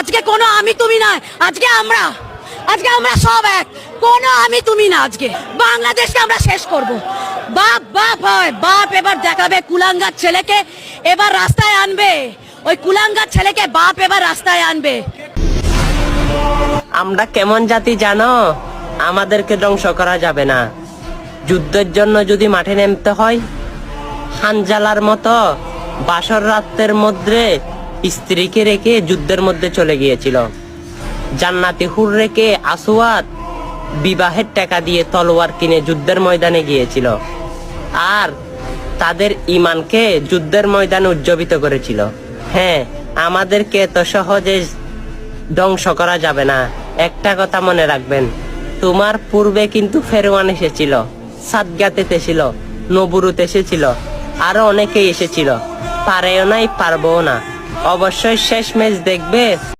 আজকে কোনো আমি তুমি নয়, আজকে আমরা। আজকে আমরা সব এক। কোনো আমি তুমি না আজকে। বাংলাদেশকে আমরা শেষ করব। বাপ বাপ হয়, বাপ এবার দেখাবে কুলাঙ্গার ছেলেকে, এবার রাস্তায় আনবে। ওই কুলাঙ্গার ছেলেকে বাপ এবার রাস্তায় আনবে। আমরা কেমন জাতি জানো? আমাদেরকে ধ্বংস করা যাবে না। যুদ্ধের জন্য যদি মাঠে নামতে হয়, হানজালার মতো বাসর রাতের মধ্যে স্ত্রীকে রেখে যুদ্ধের মধ্যে চলে গিয়েছিল। জান্নাতি হুর রেখে আসওয়াদ বিবাহের টাকা দিয়ে তলোয়ার কিনে যুদ্ধের ময়দানে গিয়েছিল আর তাদের ইমানকে যুদ্ধের ময়দানে উজ্জীবিত করেছিল। হ্যাঁ আমাদেরকে এত সহজে ধ্বংস করা যাবে না। একটা কথা মনে রাখবেন, তোমার পূর্বে কিন্তু ফেরওয়ান এসেছিল সাদগাত এসেছিল নবুরুত এসেছিল, আরও অনেকেই এসেছিল। পারেও নাই পারব না। অবশ্যই শেষ ম্যাচ দেখবে।